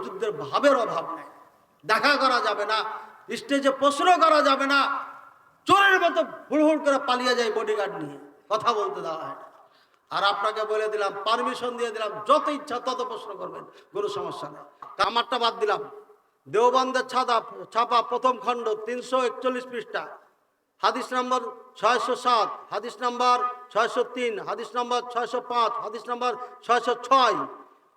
হুজুরদের ভাবের অভাব নেই। দেখা করা যাবে না স্টেজে প্রশ্ন করা যাবে না, চোরের মতো হুড় হুড় করে পালিয়ে যায় বডিগার্ড নিয়ে। কথা বলতে দেওয়া হয় আর আপনাকে বলে দিলাম পারমিশন দিয়ে দিলাম, যত ইচ্ছা তত প্রশ্ন করবেন, কোনো সমস্যা নেই। কামারটা বাদ দিলাম। দেওবন্দের ছাদা, ছাপা প্রথম খণ্ড তিনশো একচল্লিশ পৃষ্ঠা। হাদিস নম্বর ছয়শো সাত, হাদিস নম্বর ছয়শো তিন, হাদিস নম্বর ছয়শো পাঁচ, হাদিস নম্বর ছয়শো ছয়।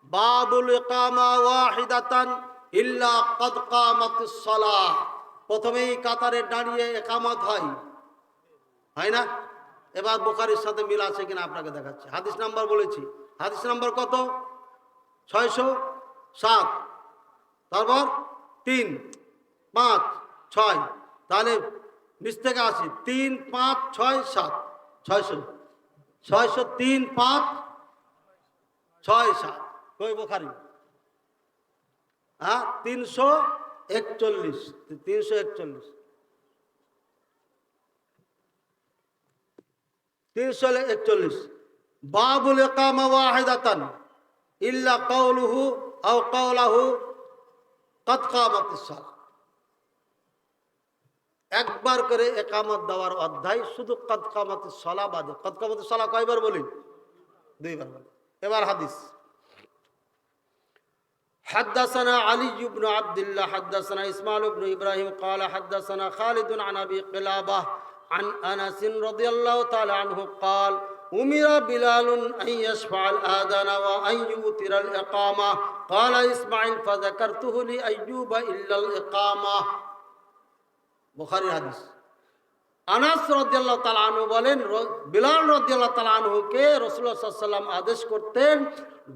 বাবুল ইকামা ওয়াহিদাতান ইল্লা কদ কামাতিস সালাহ। প্রথমেই কাতারে দাঁড়িয়ে একামত হয়। হয় না? এবার বোখারির সাথে মিল আছে কিনা আপনাকে দেখাচ্ছি। হাদিস নাম্বার বলেছি। হাদিস নাম্বার কত? ছয়শো সাত। তারপর তিন, পাঁচ, ছয়। তাহলে নিচ থেকে আসি। তিন, পাঁচ, ছয়, সাত। ছয়শো। ছয়শো তিন, পাঁচ, ছয়, সাত। কই বোখারি হ্যাঁ তিনশো একচল্লিশ তিনশো একচল্লিশ। তিনশো একচল্লিশ। বাবুল একামা ওয়াহিদাতান, ইল্লা কৌলুহু আও কামাতিস সালাহ একবার করে একামত দেওয়ার অধ্যায় শুধু কদ কামাতিস সালাহ বাদে। কদ কামাতিস সালাহ কয়বার বলি? দুইবার বলি। এবার হাদিস। حدثنا علي بن عبد الله حدثنا إسماعيل بن إبراهيم قال حدثنا خالد عن أبي قلابة عن أنس رضي الله تعالى عنه قال أمر بلال أن يشفع الآذان وأن يوتر الإقامة. قال اسماعيل فذكرته لأيوب إلا الإقامة. بخاري حديث আনাস রদিয়াল্লাহ তালানু বলেন বিলাল রদিয়াল্লাহ তালানহুকে রসুল্লাহ সাল্লাম আদেশ করতেন,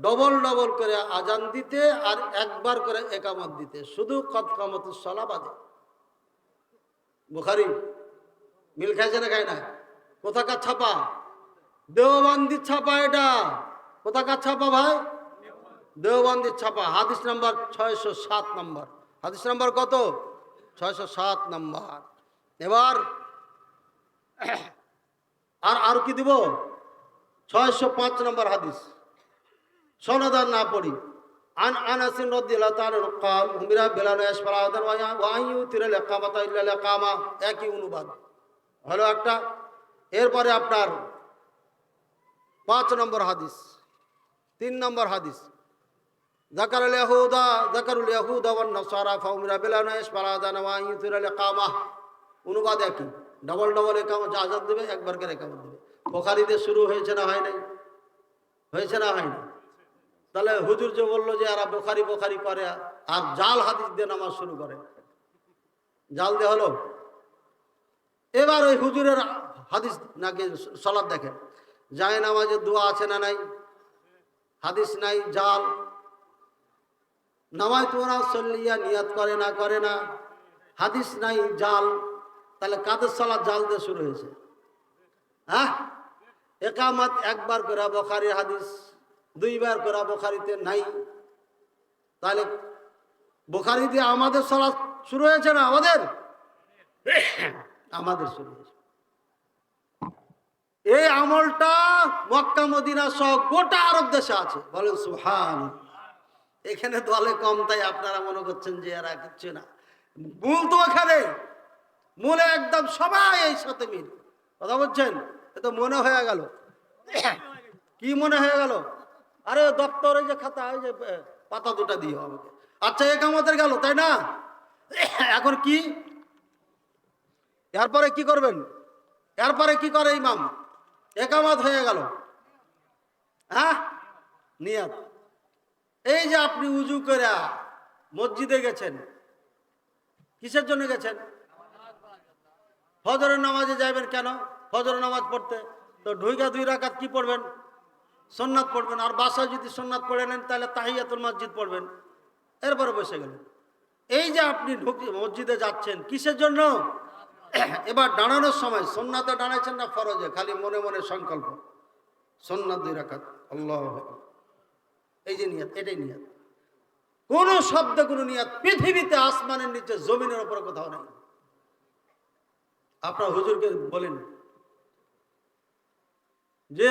ডবল ডবল করে আজান দিতে আর একবার করে একামত দিতে। শুধু কদ কামত সলা বুখারি, মিল খাইছে না খায় না কোথাকার ছাপা? দেওবান্দির ছাপা এটা। কোথাকার ছাপা ভাই? দেওবান্দির ছাপা। হাদিস নাম্বার ছয়শো সাত নাম্বার। হাদিস নাম্বার কত? ছয়শো সাত নাম্বার। এবার আর আর কি দিব? ছয়শো পাঁচ নম্বর হাদিস। সনদার না পড়ি। আন আনাসিন রদিল্লাহ তাআলা কাল হুমিরা বেলানো আসফালা আদান ওয়া লেখা লাকামাতা ইল্লা লাকামা একই অনুবাদ। হলো একটা। এরপরে আপনার পাঁচ নম্বর হাদিস। তিন নম্বর হাদিস। জাকারুল ইয়াহুদা জাকারুল ইয়াহুদা ওয়ান নাসারা, ফাউমিরা বেলানো আসফালা ওয়াইউ ওয়া ইউতিরা লাকামা অনুবাদ একই। ডবল ডবল একামত আজাদ দেবে, একবার করে একামত দেবে। বোখারিতে শুরু হয়েছে না হয় নাই? হয়েছে না হয় না তাহলে হুজুর যে বলল যে এরা বোখারি বোখারি করে, আর জাল হাদিস দিয়ে নামাজ শুরু করে। জাল দিয়ে হলো? এবার ওই হুজুরের হাদিস নাকি সলাদ দেখে। যায় নামাজের দোয়া আছে না নাই? হাদিস নাই, জাল। নামাজ তোমরা সল্লিয়া নিয়াত করে না করে না। হাদিস নাই, জাল। তাহলে কাদের সালাদ জাল দিয়ে শুরু হয়েছে? হ্যাঁ? একামাত একবার করে বখারির হাদিস, দুইবার করে বখারিতে নাই। তাহলে বোখারি দিয়ে আমাদের সালাদ শুরু হয়েছে না আমাদের? আমাদের শুরু হয়েছে। এই আমলটা মক্কা, মদিনা সহ গোটা আরব দেশে আছে। বলেন সুহান এখানে দলে কম, তাই আপনারা মনে করছেন যে এরা কিচ্ছু না। মূল তো এখানে। মনে একদম সবাই এই সাথে মিল। কথা বলছেন? এ তো মনে হয়ে গেল। কি মনে হয়ে গেল? আরে দপ্তরে যে খাতা ওই যে পাতা দুটা দিও আমাকে আচ্ছা এক আমাদের গেল, তাই না? এখন কি? এরপরে কি করবেন? এরপরে কি করে ইমাম? একামাত হয়ে গেল। হ্যাঁ? নিয়াত। এই যে আপনি উজু করে মসজিদে গেছেন, কিসের জন্য গেছেন? ফজরের নামাজে যাবেন কেন? ফজরের নামাজ পড়তে। তো ঢুইকা দুই রাকাত কি পড়বেন? সোননাথ পড়বেন। আর বাসায় যদি সোননাথ পড়ে নেন, তাহলে তাহিয়াতুল মসজিদ পড়বেন। এরপরে বসে গেলেন এই যে আপনি ঢুক মসজিদে যাচ্ছেন, কিসের জন্য? এবার দাঁড়ানোর সময়, সোননাথে দাঁড়াইছেন না ফরজে, খালি মনে মনে সংকল্প। সোননাথ দুই রাখাত আল্লাহ এই যে নিয়াত, এটাই নিয়াত। কোন শব্দ কোনো নিয়াত, পৃথিবীতে আসমানের নিচে, জমিনের উপরে কোথাও নেই। আপনার হুজুরকে বলেন। যে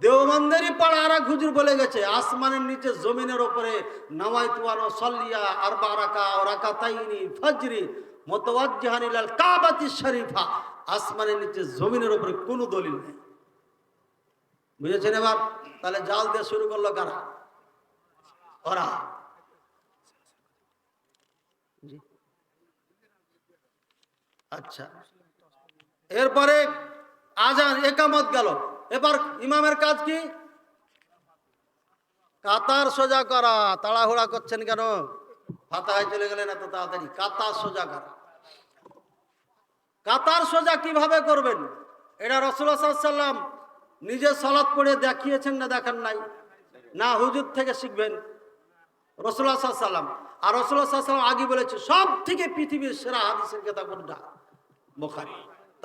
দেওবন্দেরই পাড়া আর হুজুর বলে গেছে, আসমানের নিচে জমিনের ওপরে নামাই তুয়ানো সল্লিয়া আর বারাকা ওরাকা তাইনি ফজরি মোতওয়াজ্জাহানিলাল কাবাতি শরীফা। আসমানের নিচে জমিনের ওপরে কোনো দলিল নেই। বুঝেছেন এবার? তাহলে জাল দিয়ে শুরু করল কারা? ওরা। আচ্ছা। এরপরে আজান একামত গেল। এবার ইমামের কাজ কি? কাতার সোজা করা। তাড়াহুড়া করছেন কেন? ফাতাহায় চলে গেলেন এত তাড়াতাড়ি। কাতার সোজা করা। কাতার সোজা কীভাবে করবেন? এটা রসুল্লাহ সাল্লাম নিজে সলাৎ পড়ে দেখিয়েছেন না দেখান নাই? না হুজুর থেকে শিখবেন। রসুল্লাহ সাল্লাম আর রসুল্লাহ আগে বলেছে সব থেকে পৃথিবীর সেরা হাদিসের কেতাব বোখারি।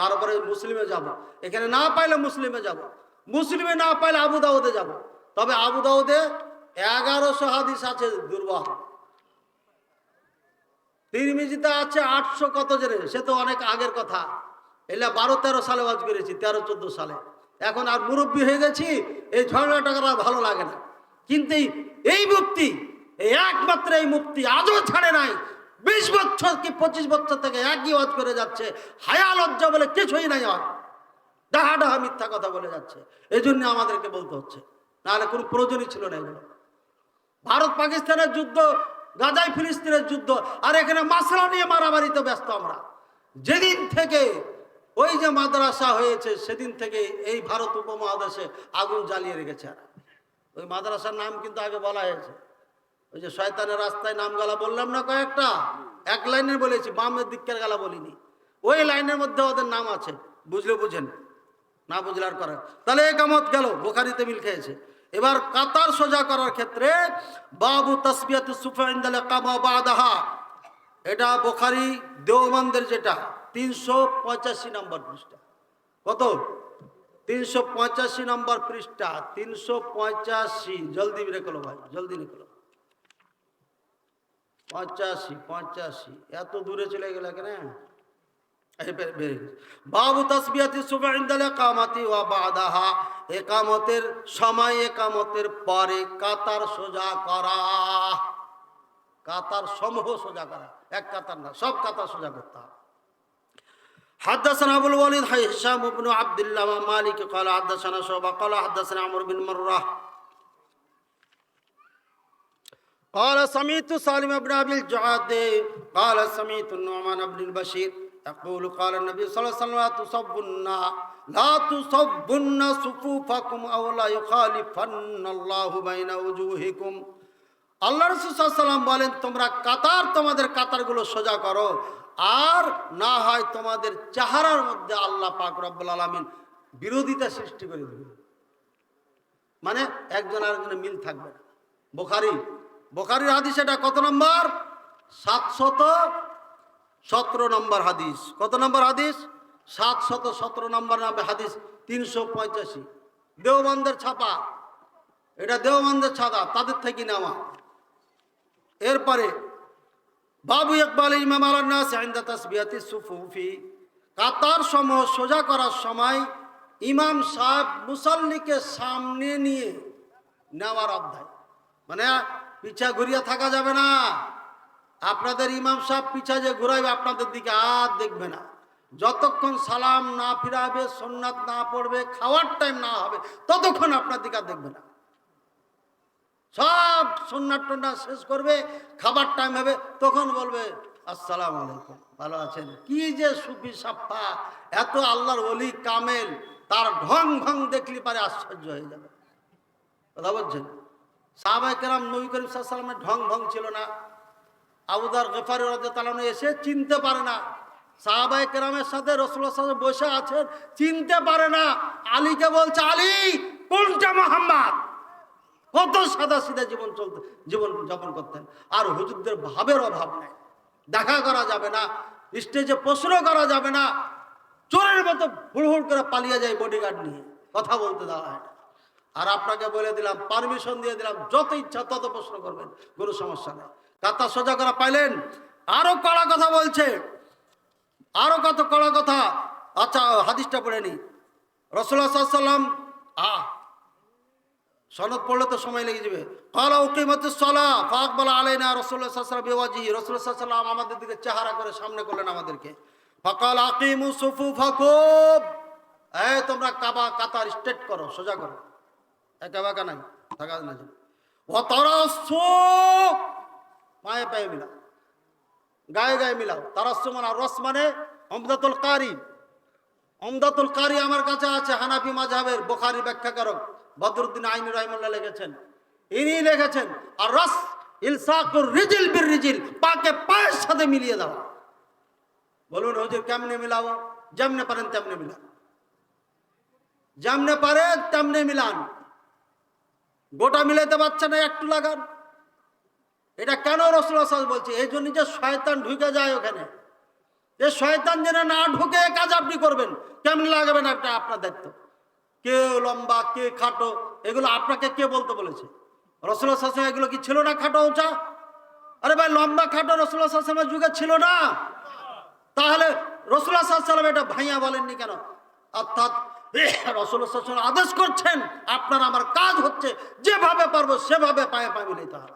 তারপরে মুসলিমে যাব। এখানে না পাইলে মুসলিমে যাব। মুসলিমে না পাইলে আবু দাউদে যাব। তবে আবু দাউদে এগারোশো হাদিস আছে দুর্বল তিরমিজিতে আছে আটশো কত জেনে? সে তো অনেক আগের কথা। এলা বারো তেরো সালে ওয়াজ করেছি, তেরো চোদ্দ সালে। এখন আর মুরব্বী হয়ে গেছি, এই ঝগড়া টাকাটা ভালো লাগে না। কিন্তু এই মুক্তি, এই একমাত্র এই মুক্তি আজও ছাড়ে নাই। বিশ বছর কি পঁচিশ বছর থেকে একই ওয়াজ করে যাচ্ছে? হায়া লজ্জা বলে কিছুই নাই আর। ডাহা ডাহা মিথ্যা কথা বলে যাচ্ছে। এই জন্য আমাদেরকে বলতে হচ্ছে। নাহলে কোনো প্রয়োজনই ছিল না এগুলো। ভারত পাকিস্তানের যুদ্ধ গাজাই ফিলিস্তিনের যুদ্ধ, আর এখানে মাসলা নিয়ে মারামারিতে ব্যস্ত আমরা। যেদিন থেকে ওই যে মাদ্রাসা হয়েছে, সেদিন থেকে এই ভারত উপমহাদেশে আগুন জ্বালিয়ে রেখেছে ওই মাদ্রাসার নাম কিন্তু আগে বলা হয়েছে। ওই যে শয়তানের রাস্তায় নাম গালা বললাম না কয়েকটা? এক লাইনের বলেছি, বামের দিকের গালা বলিনি। ওই লাইনের মধ্যে ওদের নাম আছে, বুঝলে বুঝেন? না বুঝলে আর করার। তাহলে একামত গেল, বোখারিতে মিল খেয়েছে। এবার কাতার সোজা করার ক্ষেত্রে বাবু তসবিয়াত এটা বোখারি দেওবন্দের যেটা, তিনশো পঁচাশি নম্বর পৃষ্ঠা। কত? তিনশো পঁচাশি নম্বর পৃষ্ঠা, তিনশো পঁচাশি। জলদি রেখলো ভাই, জলদি লিখলো পঁচাশি পঁচাশি এত দূরে চলে গেল কেন এই বে- বেরিয়ে গেছে। বাবু তসবিয়াতি সুবাইন্দাল একামতি ওয়া বাদাহা একামতের সময় একামতের পরে কাতার সোজা করা কাতার সমূহ সোজা করা এক কাতার না সব কাতার সোজা করতে হবে حدثنا ابو الوليد حي هشام بن عبد الله مالك قال حدثنا شعبة قال حدثنا عمرو بن مره قال سمعت سالم بن ابي الجعاد قال سمعت النعمان بن البشير يقول قال النبي صلى الله عليه وسلم لا تصبن لا تصبن صفوفكم او لا يخالفن الله بين وجوهكم আল্লাহ রসুলাম বলেন তোমরা কাতার তোমাদের কাতারগুলো সোজা করো আর না হয় তোমাদের চেহারার মধ্যে আল্লাহ পাক রব্বুল আলমিন বিরোধিতা সৃষ্টি করে দেবে মানে একজন আরেকজনের মিল থাকবে না বোখারি বোখারির হাদিস এটা কত নম্বর? সাতশত সতেরো নম্বর হাদিস। কত নম্বর হাদিস? সাতশত সতেরো নম্বর নামে হাদিস তিনশো পঁচাশি দেওবন্দের ছাপা। এটা দেওবন্দের ছাদা, তাদের থেকে নেওয়া। এরপরে, বাবু ইকবাল, ইমাম সুফুফি। কাতার সমূহ সোজা করার সময় ইমাম সাহেব মুসল্লিকে সামনে নিয়ে নেওয়ার অধ্যায়। মানে পিছা ঘুরিয়ে থাকা যাবে না। আপনাদের ইমাম সাহেব পিছা যে ঘুরাইবে আপনাদের দিকে আর দেখবে না। যতক্ষণ সালাম না ফিরাবে, সোননাথ না পড়বে, খাওয়ার টাইম না হবে, ততক্ষণ আপনার দিকে আর দেখবে না। সব সন্ন্যাট টন্না শেষ করবে, খাবার টাইম হবে, তখন বলবে, আসসালাম আলাইকুম, ভালো আছেন? কি যে সুফি সাপ্পা, এত আল্লাহর অলি কামেল, তার ঢং ভং দেখলি পারে আশ্চর্য হয়ে যাবে। কথা বলছেন? সাহাবাই কেরাম নবী করিম সাল্লামের ঢং ঢং ছিল না। আবুদার গেফারি রাজু এসে চিনতে পারে না। সাহাবাই কেরামের সাথে রসুল্লাহ সাথে বসে আছেন, চিনতে পারে না। আলীকে বলছে, আলী, কোনটা মোহাম্মদ? কত সাদা সিধা জীবন চলতে, জীবন যাপন করতেন। আর হুজুরদের ভাবের অভাব নেই। দেখা করা যাবে না, স্টেজে প্রশ্ন করা যাবে না। চোরের মতো হুড় হুড় করে পালিয়ে যায় বডিগার্ড নিয়ে। কথা বলতে দেওয়া হয় আর আপনাকে বলে দিলাম পারমিশন দিয়ে দিলাম, যত ইচ্ছা তত প্রশ্ন করবেন, কোনো সমস্যা নেই। কাতা সোজা করা পাইলেন, আরও কড়া কথা বলছে, আরও কত কড়া কথা। আচ্ছা হাদিসটা পড়ে নি। রসুল্লাহ সাল্লাম আ, সনদ পড়লে তো সময় লেগে যাবে। কালা উকিমত সলা ফাক বলা আলাইনা রসুল্লাহ সাল্লাম বেওয়াজি রসুল্লাহ সাল্লাম আমাদের দিকে চেহারা করে সামনে করলেন আমাদেরকে। ফকাল আকিমু সুফু ফাকুব এ তোমরা কাবা কাতার স্ট্রেট করো, সোজা করো। একা বাঁকা নাই, থাকা না। ও পায়ে পায়ে মিলাও গায়ে গায়ে মিলাও তারাসু মানে রস মানে অমদাতুল কারি অমদাতুল কারি আমার কাছে আছে, হানাফি মাঝহাবের বোখারি ব্যাখ্যাকারক। বদরুদ্দিন আইন রহমুল্লাহ লিখেছেন। ইনি লিখেছেন আর রস ইলসাকুর রিজিল বির রিজিল, পাকে পায়ের সাথে মিলিয়ে দাও। বলুন, হুজুর, কেমনে মিলাবো? যেমনে পারেন তেমনে মিলান। যেমনে পারেন তেমনে মিলান। গোটা মিলাইতে পারছে না, একটু লাগান। এটা কেন রসুল্লাহ সাল বলছে? এই জন্য যে শয়তান ঢুকে যায় ওখানে। যে শয়তান যেন না ঢুকে কাজ আপনি করবেন। কেমন লাগাবেন একটা আপনার দায়িত্ব। কে লম্বা, কে খাটো, এগুলো আপনাকে কে বলতে বলেছে? রসুল্লাহ সাসম এগুলো কি ছিল না খাটো উঁচা? আরে ভাই, লম্বা, খাটো রসুল্লাহ সাসমের যুগে ছিল না। তাহলে রসুল্লাহ সাল্লাম এটা ভাইয়া বলেননি কেন? অর্থাৎ সাল্লাম আদেশ করছেন, আপনার আমার কাজ হচ্ছে যেভাবে পারব সেভাবে পায়ে পায়ে মিলিতে হবে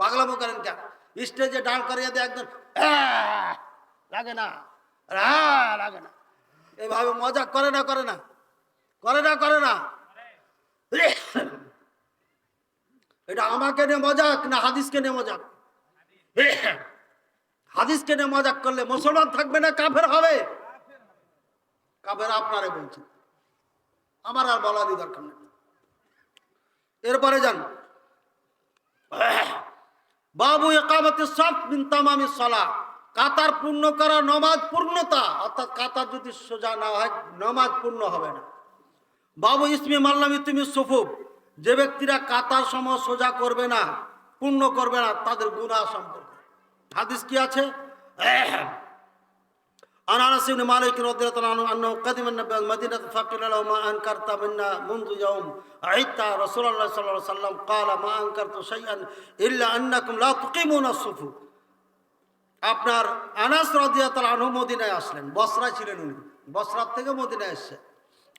পাগলামো করেন কেন স্টেজে ডান করিয়ে দিয়ে একজন! লাগে না! লাগে না এইভাবে মজা করে না করে না করে না করে না এটা আমাকে নিয়ে মজাক না হাদিসকে নিয়ে মজাক হাদিসকে নিয়ে মজাক করলে মুসলমান থাকবে না, কাফের হবে কাফের আপনারে বলছি। আমার আর বলারই দরকার নেই। এরপরে যান। বাবু একামতে সব তামামি সলা। কাতার পূর্ণ করা নমাজ পূর্ণতা। অর্থাৎ কাতার যদি সোজা না হয়, নমাজ পূর্ণ হবে না। বাবু ইসমি মাল্লামি তুমি সুফুফ। যে ব্যক্তিরা কাতার সময় সোজা করবে না, পূর্ণ করবে না, তাদের গুনাহ সম্পর্কে। হাদিস কি আছে? عن انس بن مالك رضي الله عنه انه قدم النبي المدينه فقيل له ما انكرت منا منذ يوم عدت رسول الله صلى الله عليه وسلم قال ما انكرت شيئا الا انكم لا تقيمون الصفوف আপনার আনাস রাদিয়া তাআলা আনহু মদিনায় আসলেন বসরা ছিলেন উনি বসরার থেকে মদিনায় এসছে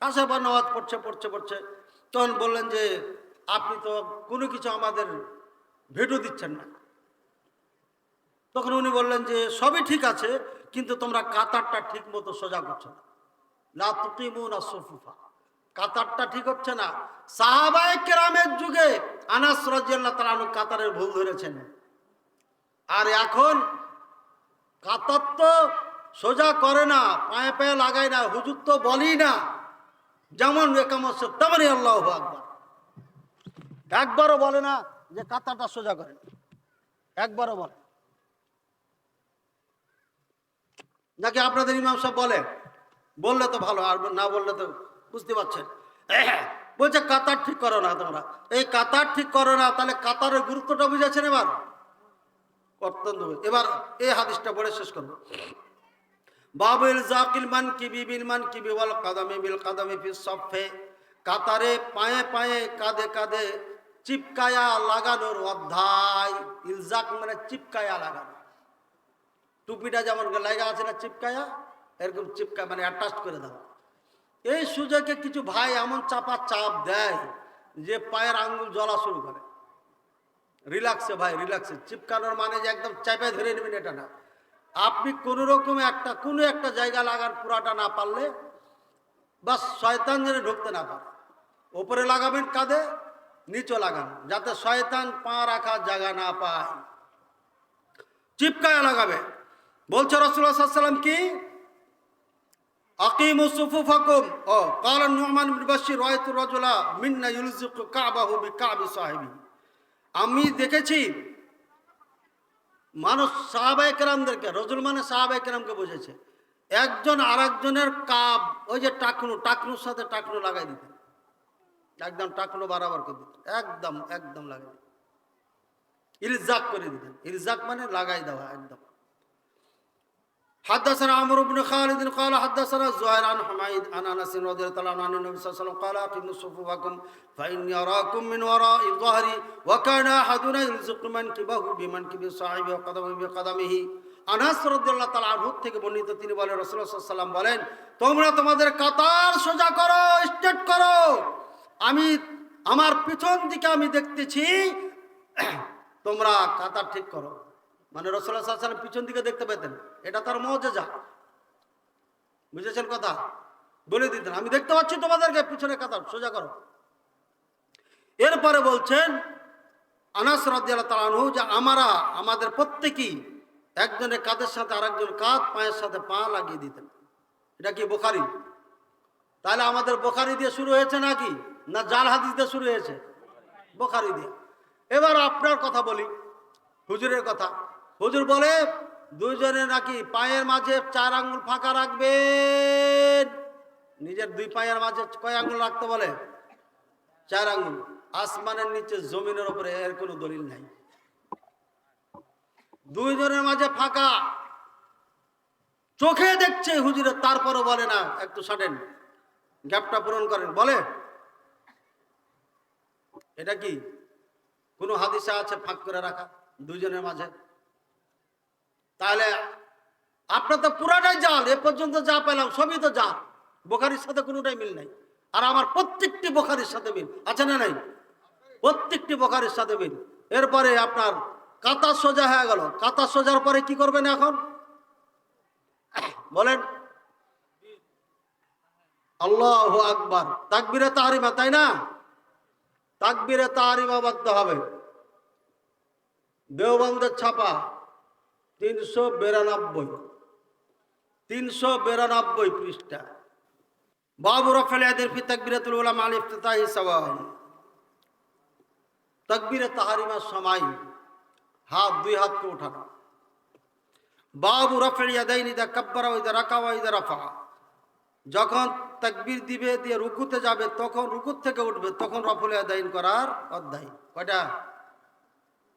আসার পর নামাজ পড়ছে পড়ছে পড়ছে তখন বললেন যে আপনি তো কোনো কিছু আমাদের ভেটো দিচ্ছেন না তখন উনি বললেন যে সবই ঠিক আছে কিন্তু তোমরা কাতারটা ঠিক মতো সোজা করছ না। লা তুকিমুনা সুফুফা। কাতারটা ঠিক হচ্ছে না। সাহাবায়ে কেরামের যুগে আনাস রাদিয়াল্লাহু তাআলা কাতারের ভুল ধরেছেন। আর এখন কাতার তো সোজা করে না, পায়ে পায়ে লাগায় না, হুজুর তো বলি না। যেমন একামত তেমনই আল্লাহ আকবার। একবারও বলে না যে কাতারটা সোজা করেন একবারও বলে নাকি আপনাদের ইমাম সাহেব বলে? বললে তো ভালো, আর না বললে তো বুঝতে পারছেন। বলছে, কাতার ঠিক করো না তোমরা। এই কাতার ঠিক করো না, তাহলে কাতারের গুরুত্বটা বুঝেছেন এবার? অত্যন্ত এবার এই হাদিসটা পড়ে শেষ করব। বাবুল জাকিল মান কিবি বিল মান কিবি ওয়াল কাদামি বিল কাদামি ফি সফে কাতারে পায়ে পায়ে কাঁধে কাঁধে চিপকায়া লাগানোর অধ্যায়। ইলজাক মানে চিপকায়া লাগানো। টুপিটা যেমন লাগা আছে না চিপকায়া, এরকম চিপকা মানে অ্যাটাচ করে দাও। এই সুযোগে কিছু ভাই এমন চাপা চাপ দেয় যে পায়ের আঙ্গুল জ্বলা শুরু করে। রিল্যাক্সে ভাই রিল্যাক্সে চিপকানোর মানে যে একদম চাপে ধরে নেবেন এটা না। আপনি কোনো রকম একটা, কোনো একটা জায়গা লাগার পুরাটা না পারলে বাস শয়তান যেন ঢুকতে না পারে। ওপরে লাগাবেন কাঁধে, নিচে লাগান, যাতে শয়তান পা রাখার জায়গা না পায়। চিপকায়া লাগাবে। বলছে রসুল্লাহাম কি? আকিম সুফু ফাকুম ও, কাল নুমান বাসী রয়েত রজলা মিন্না ইউলুজুক কাবাহু কাবি সাহেবি। আমি দেখেছি মানুষ সাহাবা কেরামদেরকে, রজুল মানে সাহাবা একরামকে বুঝেছে, একজন আর একজনের কাব, ওই যে টাকনু, টাকনুর সাথে টাকনু লাগাই দিত। একদম টাকনু বারাবার করে দিত। একদম একদম লাগাই দিত। ইরজাক করে দিতেন ইরজাক মানে লাগাই দেওয়া, একদম। حدثنا عمرو بن خالد قال حدثنا زهير عن حميد عن انس رضي الله عنه عن النبي صلى الله عليه وسلم قال اقيموا صفوفكم فاني اراكم من وراء ظهري وكان احدنا يلزق منكبه بمنكب صاحبه وقدمه بقدمه আনাস রদ্দাল্লাহ তালা আনহুর থেকে বর্ণিত তিনি বলেন রসুল্লাহ সাল্লাম বলেন তোমরা তোমাদের কাতার সোজা করো স্ট্রেট করো আমি আমার পিছন দিকে আমি দেখতেছি তোমরা কাতার ঠিক করো মানে রসুল্লাহ পিছন দিকে দেখতে পেতেন এটা তার মজেজা। বুঝেছেন কথা? বলে দিতেন, আমি দেখতে পাচ্ছি তোমাদেরকে, পিছনে কাতার, সোজা করো। এরপরে বলছেন, আনাস আনহু, যে আমরা, আমাদের প্রত্যেকেই একজনের কাঁধের সাথে আরেকজন কাঁধ পায়ের সাথে পা লাগিয়ে দিতেন। এটা কি বোখারি? তাহলে আমাদের বোখারি দিয়ে শুরু হয়েছে নাকি? না জাল হাদিস দিয়ে শুরু হয়েছে? বোখারি দিয়ে। এবার আপনার কথা বলি, হুজুরের কথা। হুজুর বলে, দুইজনে নাকি পায়ের মাঝে চার আঙ্গুল ফাঁকা রাখবেন? নিজের দুই পায়ের মাঝে কয় আঙ্গুল রাখতে বলে? চার আঙ্গুল। আসমানের নিচে জমিনের উপরে এর কোনো দলিল নাই। দুইজনের মাঝে ফাঁকা। চোখে দেখছে হুজুরে, তারপরও বলে না, একটু সাটেন। গ্যাপটা পূরণ করেন। বলে, এটা কি? কোনো হাদিসা আছে ফাঁক করে রাখা দুইজনের মাঝে? তাহলে আপনার তো পুরাটাই জাল, এ পর্যন্ত যা পেলাম সবই তো জাল। বোখারির সাথে কোনোটাই মিল নাই। আর আমার প্রত্যেকটি বোখারির সাথে মিল, আছে না নাই? প্রত্যেকটি বোখারির সাথে মিল। এরপরে আপনার কাতা সোজা হয়ে গেল। কাতা সোজার পরে কি করবেন এখন? বলেন। আল্লাহ আকবার। তাকবিরে তাহারিমা, তাই না? তাকবিরে তাহারিমা বাধ্য হবে। দেওবন্দের ছাপা। তিনশো বিরানব্বই। তিনশো বিরানব্বই পৃষ্ঠা। বাবু রফেল আদের ফি তাকবিরাতুল উলামা আল ইফতিতাহি সাওয়ান। তাকবিরে তাহারিমার সময় হাত দুই হাতকে উঠানো। বাবু রফেল ইয়াদাইনি দা কাব্বারা ওইদা রাকা ওইদা রাফা। যখন তাকবির দিবে, দিয়ে রুকুতে যাবে, তখন রুকুত থেকে উঠবে, তখন রফল আদাইন করার অধ্যায়। কয়টা?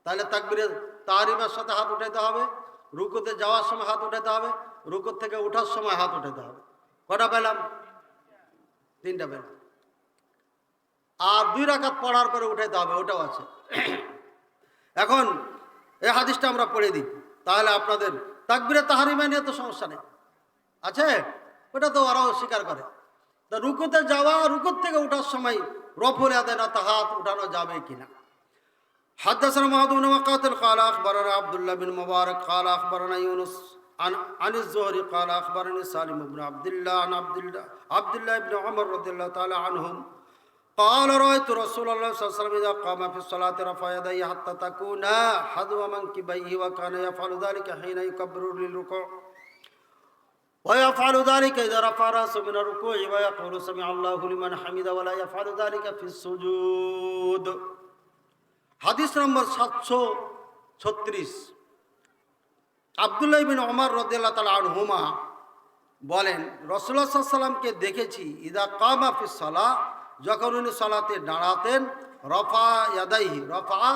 তাহলে তাকবিরে তাহারিমার সাথে হাত উঠাইতে হবে। রুকুতে যাওয়ার সময় হাত উঠাতে হবে রুকুত থেকে ওঠার সময় হাত উঠাতে হবে। কটা পেলাম? তিনটা পেলাম। আর দুই রাকাত পড়ার পরে উঠাইতে হবে, ওটাও আছে। এখন এই হাদিসটা আমরা পড়ে দিই। তাহলে আপনাদের তাকবিরে তাহারিমা নিয়ে তো সমস্যা নেই। আছে? ওটা তো ওরাও স্বীকার করে। তা রুকুতে যাওয়া রুকুত থেকে ওঠার সময় রফলে আদেন হাত উঠানো যাবে কিনা? حدثنا محمد بن مقاتل قال أخبرنا عبد الله بن مبارك قال أخبرنا يونس عن عن الزهري قال أخبرني سالم بن عبد الله عن عبد الله عبد الله بن عمر رضي الله تعالى عنهم. قال رأيت رسول الله صلى الله عليه وسلم إذا قام في الصلاة رفع يديه حتى تكون حذو منكبيه وكان يفعل ذلك حين يكبر للركوع. ويفعل ذلك إذا رفع رأسه من الركوع ويقول سمع الله لمن حمد ولا يفعل ذلك في السجود. হাদিস নম্বর সাতশো ছত্রিশ। আবদুল্লাহ বিন ওমর রদিয়াল্লাহ তালা আনহুমা বলেন রসুল্লাহ সাল্লামকে দেখেছি, ইদা কামা ফিসালা যখন উনি সলাতে দাঁড়াতেন, রফা ইয়াদাইহি রফা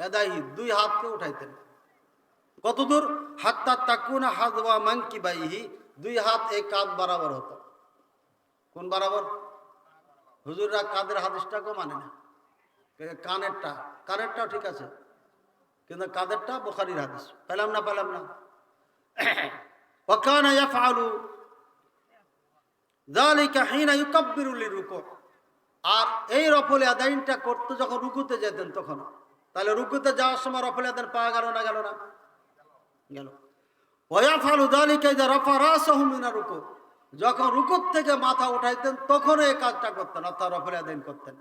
ইয়াদাইহি, দুই হাতকে উঠাইতেন। কতদূর? হাত্তা তাকুনা হাতওয়া মাংকি বাইহি দুই হাত এই কাঁধ বরাবর হতো। কোন বরাবর? হুজুররা কাঁধের হাদিসটাকেও মানে না। কানেরটা কানেরটাও ঠিক আছে কিন্তু কাঁধেরটা বোখারির হাদিস পেলাম না পেলাম না وكان يفعل ذلك حين يكبر للركوع আর এই রফলে আদাইনটা করতে যখন রুকুতে যেতেন তখন তাহলে রুকুতে যাওয়ার সময় রফলে আদান পাওয়া গেল না গেল না গেল ওয়াফালু দালিকা ইদা রাফা রাসাহু মিনা রুকু যখন রুকুত থেকে মাথা উঠাইতেন তখন এই কাজটা করতেন অর্থাৎ রফলে আদাইন করতেন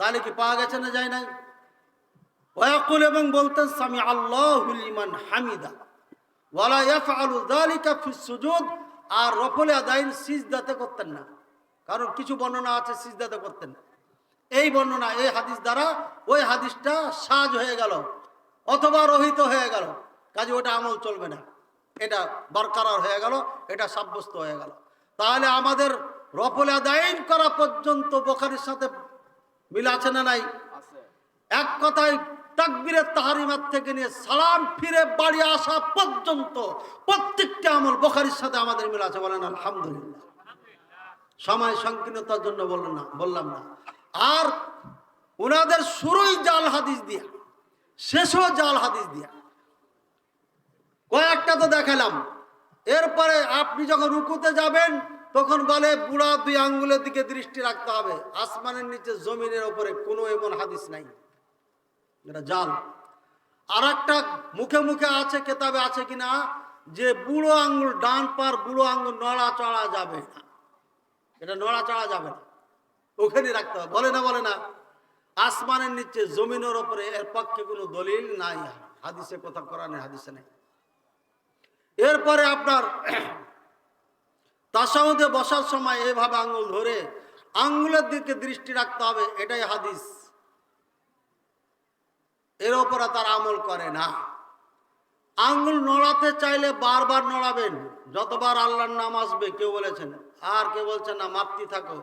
তাহলে কি পাওয়া গেছে না যায় নাই? ওয়াকুল এবং বলতেন সামি আল্লাহুল ইমান হামিদা, ওয়ালা ইয়াফআলু যালিকা ফিস সুজুদ আর রফলে আদাইন সিজদাতে করতেন না। কারণ কিছু বর্ণনা আছে সিজদাতে করতেন। এই বর্ণনা, এই হাদিস দ্বারা ওই হাদিসটা সাজ হয়ে গেল, অথবা রহিত হয়ে গেল। কাজে ওটা আমল চলবে না। এটা বরকরার হয়ে গেল, এটা সাব্যস্ত হয়ে গেল। তাহলে আমাদের রফলে আদাইন করা পর্যন্ত বোখারির সাথে মিল আছে না নাই? এক কথায় তাকবীরের তাহারিমার থেকে নিয়ে সালাম ফিরে বাড়ি আসা পর্যন্ত প্রত্যেকটা আমল বোখারির সাথে আমাদের মিল আছে বলেন আলহামদুলিল্লাহ। সময় সংকীর্ণতার জন্য বললাম না বললাম না। আর ওনাদের শুরুই জাল হাদিস দিয়া, শেষও জাল হাদিস দিয়া। কয়েকটা তো দেখালাম। এরপরে আপনি যখন রুকুতে যাবেন তখন বলে, বুড়া, দুই আঙ্গুলের দিকে দৃষ্টি রাখতে হবে। আসমানের নিচে জমিনের উপরে কোনো এমন হাদিস নাই। এটা জাল। আর একটা মুখে মুখে আছে, কেতাবে আছে কিনা? যে বুড়ো আঙ্গুল ডান পার, বুড়ো আঙ্গুল নড়া চড়া যাবে না। এটা নড়া চড়া যাবে না। ওখানে রাখতে হবে। বলে না বলে না। আসমানের নিচে জমিনের ওপরে এর পক্ষে কোনো দলিল নাই। হাদিসে কথা কোরআনে হাদিসে নেই। এরপরে আপনার তাসাউদে বসার সময় এভাবে আঙ্গুল ধরে আঙ্গুলের দিকে দৃষ্টি রাখতে হবে, এটাই হাদিস। এর ওপরে তার আমল করে না। আঙ্গুল নড়াতে চাইলে বারবার নড়াবেন। যতবার আল্লাহর নাম আসবে, কেউ বলেছেন, আর কেউ বলছেন না মাপতি থাকো।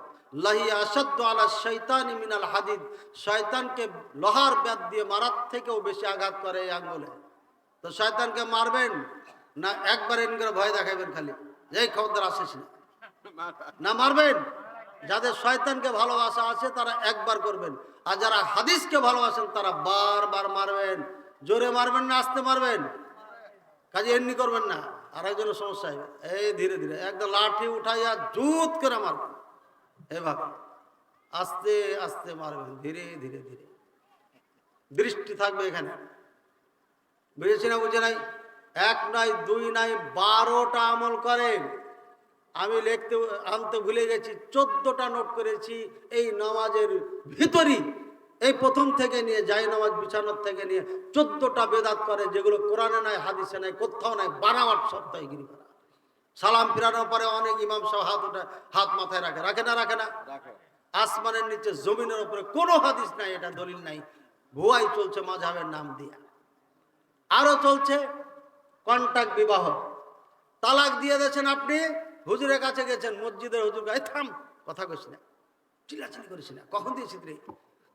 লাহি আসাদ্দ আলা শৈতান মিনাল হাদিদ। শয়তানকে লোহার ব্যাত দিয়ে মারার থেকেও বেশি আঘাত করে এই আঙ্গুলে তো শয়তানকে মারবেন না, একবার এন করে ভয় দেখাবেন খালি। যেই খবরদার আসিস না। না মারবেন? যাদের শয়তানকে ভালোবাসা আছে, তারা একবার করবেন। আর যারা হাদিসকে ভালোবাসেন, তারা বারবার মারবেন। জোরে মারবেন না, আসতে মারবেন। কাজে এমনি করবেন না। আর একজনের সমস্যা হবে এই ধীরে ধীরে, একদম লাঠি উঠাইয়া জুত করে মারবেন। এভাবে আস্তে আস্তে মারবেন, ধীরে ধীরে ধীরে। দৃষ্টি থাকবে এখানে। বুঝেছি না, বুঝে নাই? এক নাই দুই নাই বারোটা আমল করেন। আমি লিখতে আনতে ভুলে গেছি চোদ্দটা নোট করেছি এই নামাজের ভিতরই। এই প্রথম থেকে নিয়ে যাই নামাজ বিছানোর থেকে নিয়ে চোদ্দটা বেদাত করে যেগুলো কোরআনে নাই হাদিসে নাই কোথাও নাই বানাওয়াট সপ্তাহগিরি করা। সালাম ফিরানোর পরে অনেক ইমাম সহ হাত উঠে হাত মাথায় রাখে। রাখে না রাখে না? আসমানের নিচে জমিনের উপরে কোনো হাদিস নাই এটা দলিল নাই। ভুয়াই চলছে মাঝাবের নাম দিয়া। আরও চলছে কন্টাক্ট বিবাহ। তালাক দিয়ে দিয়েছেন আপনি হুজুরের কাছে গেছেন মসজিদের হুজুর গায়ে থাম কথা কইস না। চিল্লাচিল্লি করিস না। কখন দিয়েছিস রে?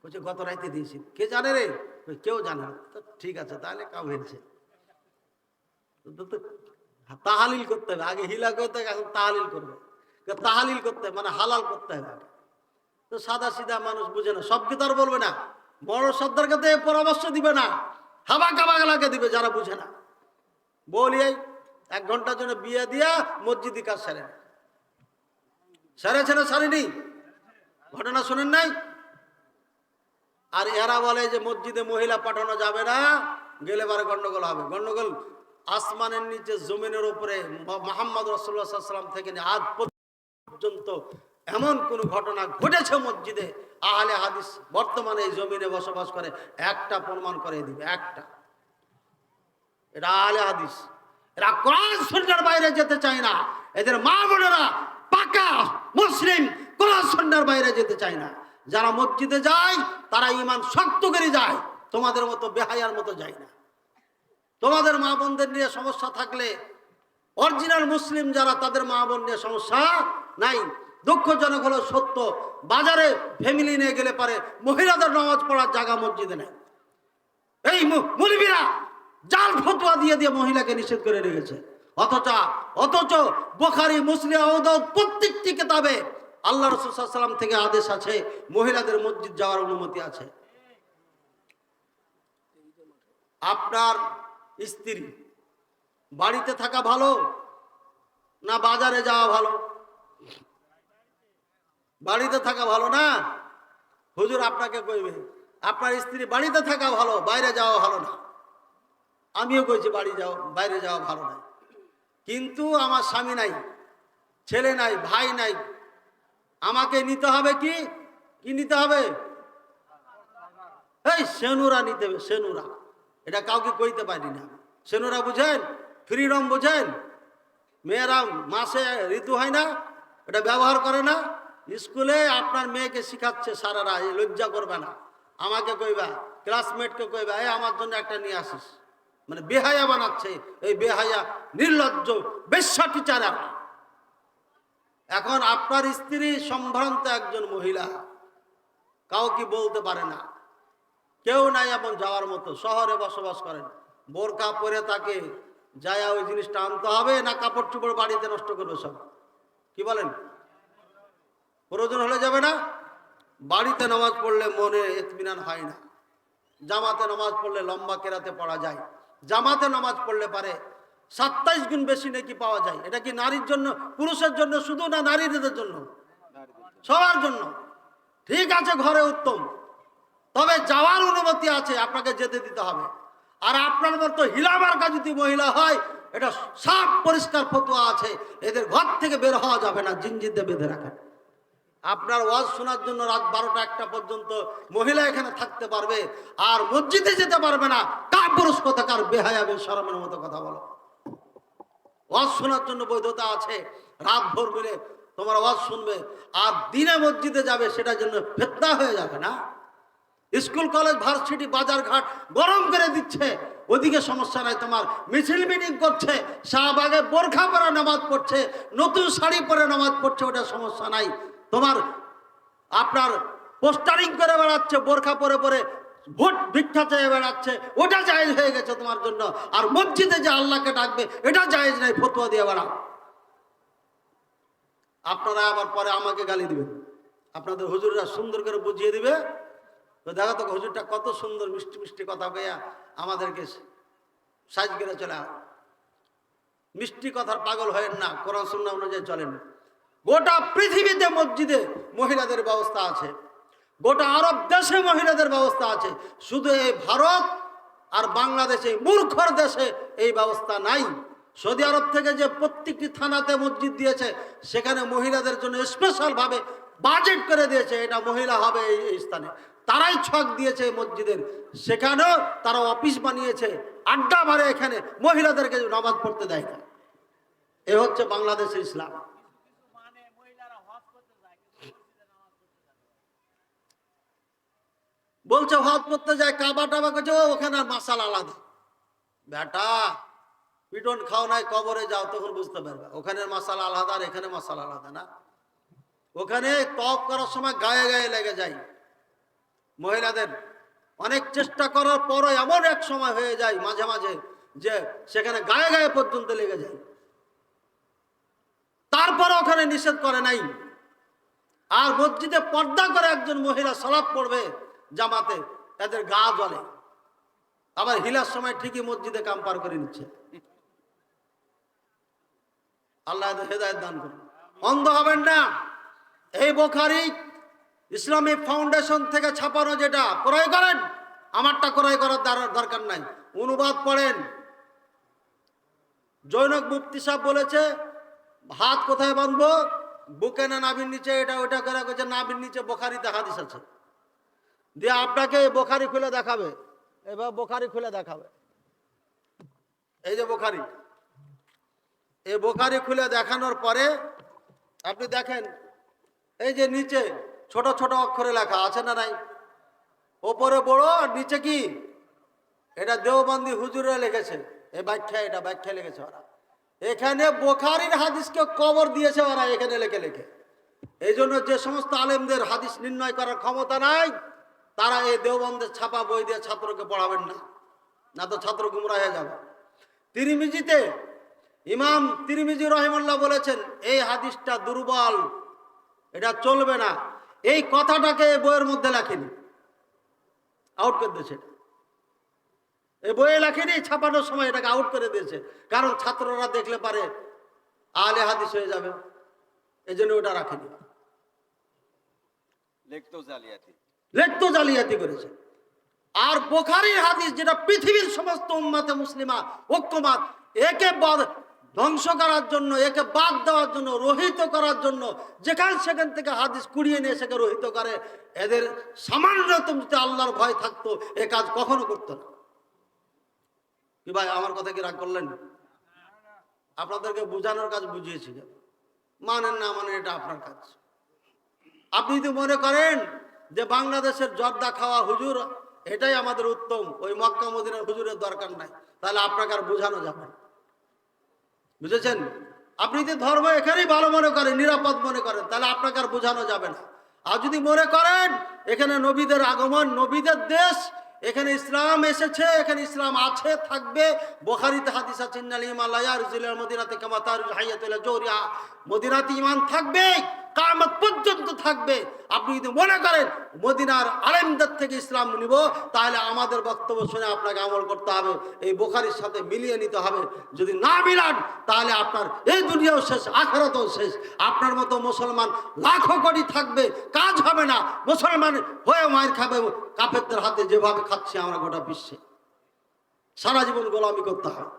বলছে গত রাইতে দিয়েছি। কে জানে রে? কেউ জানে না। ঠিক আছে তাহলে কাউ হয়েছে তাহালিল করতে হবে। আগে হিলা করতে এখন তাহালিল করবে। তাহালিল করতে হবে, মানে হালাল করতে হবে। তো সাদা সিধা মানুষ বুঝে না সব কি তার বলবে না? বড় সর্দারকে তো পরামর্শ দিবে না। হাবা কাবাগালাকে দিবে যারা বুঝে না। বলি এক ঘণ্টার জন্য বিয়ে দিয়া মসজিদি কাজ সারে না। সারেছে না সারেনি। ঘটনা শোনেন নাই? আর এরা বলে যে মসজিদে মহিলা পাঠানো যাবে না, গেলে বারে গন্ডগোল হবে। গন্ডগোল আসমানের নিচে, জমিনের উপরে মোহাম্মদ রসুল্লাহ সাল্লাম থেকে আজ পর্যন্ত এমন কোন ঘটনা ঘটেছে মসজিদে? আহলে হাদিস বর্তমানে এই জমিনে বসবাস করে, একটা প্রমাণ করে দিবে, একটা। এটা আহলে হাদিস। এরা কোরআন সন্ন্যার বাইরে যেতে চায় না। এদের মা বোনেরা পাকা, মুসলিম কোরআন সন্ন্যার বাইরে যেতে চায় না। যারা মসজিদে যায়, তারা ইমান শক্ত করে যায়। তোমাদের মতো বেহায়ার মতো যায় না। তোমাদের মা বোনদের নিয়ে সমস্যা থাকলে, অরিজিনাল মুসলিম যারা, তাদের মা বোন নিয়ে সমস্যা নাই। দুঃখজনক হলো সত্য, বাজারে ফ্যামিলি নিয়ে গেলে পারে মহিলাদের নামাজ পড়ার জায়গা মসজিদে নেই। এই মুরবিরা জাল ফতোয়া দিয়ে দিয়ে মহিলাকে নিষেধ করে রেখেছে। অথচ অথচ বোখারি, মুসলিম প্রত্যেকটি কিতাবে আল্লাহ রসুলাম থেকে আদেশ আছে, মহিলাদের মসজিদ যাওয়ার অনুমতি আছে। আপনার স্ত্রী বাড়িতে থাকা ভালো না বাজারে যাওয়া ভালো? বাড়িতে থাকা ভালো না? হুজুর আপনাকে কইবে, আপনার স্ত্রী বাড়িতে থাকা ভালো, বাইরে যাওয়া ভালো না। আমিও কইছি, বাড়ি যাও, বাইরে যাওয়া ভালো না কিন্তু আমার স্বামী নাই, ছেলে নাই, ভাই নাই। আমাকে নিতে হবে কি? কি নিতে হবে? এই সেনুরা নিতে হবে, সেনুরা। এটা কাউকে কইতে পারি না। সেনুরা বুঝেন? ফ্রিডম বুঝেন? মেয়েরা মাসে ঋতু হয় না, এটা ব্যবহার করে না। স্কুলে আপনার মেয়েকে শিখাচ্ছে সারারা লজ্জা করবে না। আমাকে কইবা, ক্লাসমেটকে কইবা এ আমার জন্য একটা নিয়ে আসিস। মানে বেহায়া বানাচ্ছে। এই বেহায়া, নির্লজ্জ, বেশ্যা টিচারা এখন। আপনার স্ত্রী সম্ভ্রান্ত একজন মহিলা। কাউকে বলতে পারে না। কেউ নাই এমন যাওয়ার মতো, শহরে বসবাস করেন। বোরকা পরে তাকে যায় ওই জিনিসটা আনতে হবে না কাপড় চুপড় বাড়িতে নষ্ট করবে সব। কি বলেন? প্রয়োজন হলে যাবে না? বাড়িতে নামাজ পড়লে মনে এতমিনান হয় না। জামাতে নামাজ পড়লে লম্বা কেরাতে পড়া যায়। জামাতে নামাজ পড়লে পারে। সাতাইশ গুণ বেশি নাকি পাওয়া যায়। এটা কি নারীর জন্য, পুরুষের জন্য শুধু না নারীদের জন্য? সবার জন্য। ঠিক আছে, ঘরে উত্তম। তবে যাওয়ার অনুমতি আছে, আপনাকে যেতে দিতে হবে। আর আপনার মতো হিলামার্কা যদি মহিলা হয়, এটা সাফ পরিষ্কার ফতোয়া আছে। এদের ঘর থেকে বের হওয়া যাবে না জিনজিতে বেঁধে রাখেন আপনার ওয়াজ শোনার জন্য রাত বারোটা একটা পর্যন্ত মহিলা এখানে থাকতে পারবে আর মসজিদে যেতে পারবে না। কার পুরুষ কথা কার বেহায়া বেসরমের মতো কথা বলো। ওয়াজ শোনার জন্য বৈধতা আছে। রাত ভোর মিলে তোমার ওয়াজ শুনবে আর দিনে মসজিদে যাবে সেটার জন্য ফেতনা হয়ে যাবে না। স্কুল, কলেজ, ভার্সিটি বাজার ঘাট গরম করে দিচ্ছে। ওদিকে সমস্যা নাই, তোমার মিছিল মিটিং করছে, শাহবাগে বোরখা পরে নামাজ পড়ছে, নতুন শাড়ি পরে নামাজ পড়ছে, ওটা সমস্যা নাই। তোমার আপনার পোস্টারিং করে বেড়াচ্ছে, বোরখা পরে পরে ভোট ভিক্ষা চেয়ে বেড়াচ্ছে, ওটা জায়েজ হয়ে গেছে তোমার জন্য। আর মসজিদে যে আল্লাহকে ডাকবে, এটা জায়েজ নাই, ফতুয়া দিয়ে বেড়াও। আপনারা আবার পরে আমাকে গালি দিবেন। আপনাদের হুজুররা সুন্দর করে বুঝিয়ে দিবে। তো দেখো তো হুজুরটা কত সুন্দর, মিষ্টি মিষ্টি কথা কইয়া আমাদেরকে সাইজ করে চলে। মিষ্টি কথার পাগল হয়েন না, কোরআন সুন্না অনুযায়ী চলেন। গোটা পৃথিবীতে মসজিদে মহিলাদের ব্যবস্থা আছে। গোটা আরব দেশে মহিলাদের ব্যবস্থা আছে। শুধু এই ভারত আর বাংলাদেশে মূর্খর দেশে এই ব্যবস্থা নাই। সৌদি আরব থেকে যে প্রত্যেকটি থানাতে মসজিদ দিয়েছে, সেখানে মহিলাদের জন্য স্পেশাল ভাবে বাজেট করে দিয়েছে, এটা মহিলা হবে এই স্থানে। তারাই ছক দিয়েছে মসজিদের। সেখানেও তারা অফিস বানিয়েছে, আড্ডা মারে এখানে। মহিলাদেরকে নামাজ পড়তে দেয় না। এ হচ্ছে বাংলাদেশের ইসলাম। বলছে হজ করতে যায়, কাবা টাবা করছে ওখানে আর মাসাল আলাদা। বেটা, পিটন খাও নাই, কবরে যাও, তখন বুঝতে পারবে। ওখানে মাসাল আলাদা আর এখানে মাসাল আলাদা না। ওখানে তপ করার সময় গায়ে গায়ে লেগে যায়। মহিলাদের অনেক চেষ্টা করার পরও এমন এক সময় হয়ে যায় মাঝে মাঝে যে সেখানে গায়ে গায়ে পর্যন্ত লেগে যায়। তারপরে ওখানে নিষেধ করে নাই। আর মসজিদে পর্দা করে একজন মহিলা সালাদ পড়বে জামাতে এদের গা জ্বলে। আবার হিলার সময় ঠিকই মসজিদে কাম পার করে নিচ্ছে। আল্লাহ হেদায়ত দান করুন। অন্ধ হবেন না। এই বোখারি ইসলামিক ফাউন্ডেশন থেকে ছাপানো যেটা, ক্রয় করেন। আমারটা ক্রয় করার দরকার নাই। অনুবাদ পড়েন। জৈনক মুফতি সাহেব বলেছে হাত কোথায় বাঁধবো? বুকে না নাভির নিচে, এটা ওটা করে নাভির নিচে বোখারিতে হাদিস আছে। দিয়ে আপনাকে বোখারি খুলে দেখাবে। এবার বোখারি খুলে দেখাবে। এই যে বোখারি। এই বোখারি খুলে দেখানোর পরে আপনি দেখেন, এই যে নিচে ছোট ছোট অক্ষরে লেখা আছে না নাই? ওপরে বড়, আর নিচে কি? এটা দেওবন্দি হুজুরে লিখেছে। এই ব্যাখ্যা এটা, ব্যাখ্যা লিখেছে ওরা। এখানে বোখারির হাদিসকে কবর দিয়েছে ওরা, এখানে লেখে লেখে। এই জন্য যে সমস্ত আলেমদের হাদিস নির্ণয় করার ক্ষমতা নাই তারা এই দেওবন্দের ছাপা বই দিয়ে ছাত্রকে পড়াবেন না। না তো ছাত্র গুমরা হয়ে যাবে। তিরিমিজিতে ইমাম তিরিমিজি রহিমুল্লাহ বলেছেন, এই হাদিসটা দুর্বল, এটা চলবে না। এই কথাটাকে বইয়ের মধ্যে লেখেনি। আউট করে দিয়েছে এই বইয়ে লেখেনি, ছাপানোর সময় এটাকে আউট করে দিয়েছে। কারণ ছাত্ররা দেখলে পারে আলে হাদিস হয়ে যাবে। এই জন্য ওটা রাখেনি। লিখতো জালিয়াতি। লেখতো জালিয়াতি করেছে। আর বোখারির হাদিস যেটা পৃথিবীর সমস্ত উম্মাতে মুসলিমা ঐক্যমাত একে বাদ- ধ্বংস করার জন্য, একে বাদ দেওয়ার জন্য, রহিত করার জন্য, যেখান সেখান থেকে হাদিস কুড়িয়ে নিয়ে সেকে রহিত করে, এদের সামান্যতম যদি আল্লাহর ভয় থাকতো, এ কাজ কখনো করতো না। কি ভাই, আমার কথা কি রাগ করলেন? আপনাদেরকে বোঝানোর কাজ বুঝিয়েছি। মানেন না মানেন, এটা আপনার কাজ। আপনি যদি মনে করেন যে বাংলাদেশের জর্দা খাওয়া হুজুর, এটাই আমাদের উত্তম। ওই মক্কা মদিনার হুজুরের দরকার নাই। তাহলে আপনাকে আর বোঝানো যাবে। বুঝেছেন? আপনি যদি ধর্ম এখানেই ভালো মনে করেন, নিরাপদ মনে করেন, তাহলে আপনাকে আর বোঝানো যাবে না। আর যদি মনে করেন, এখানে নবীদের আগমন, নবীদের দেশ, এখানে ইসলাম এসেছে, এখানে ইসলাম আছে, থাকবে। বোখারিতে হাদিস আছে মদিনাতে কামা তারজু হাইয়াতুল জৌরিয়া মদিনাতে ইমান থাকবে কামত পর্যন্ত থাকবে। আপনি যদি মনে করেন মদিনার আলেমদের থেকে ইসলাম নিব, তাহলে আমাদের বক্তব্য শুনে আপনাকে আমল করতে হবে, এই বোখারির সাথে মিলিয়ে নিতে হবে। যদি না মিলান, তাহলে আপনার এই দুনিয়াও শেষ, আখেরাতেও শেষ। আপনার মতো মুসলমান লাখো কোটি থাকবে, কাজ হবে না। মুসলমান হয়ে মায়ের খাবে, কাফেরদের হাতে যেভাবে খাচ্ছি আমরা গোটা বিশ্বে। সারা জীবন গোলামি করতে হয়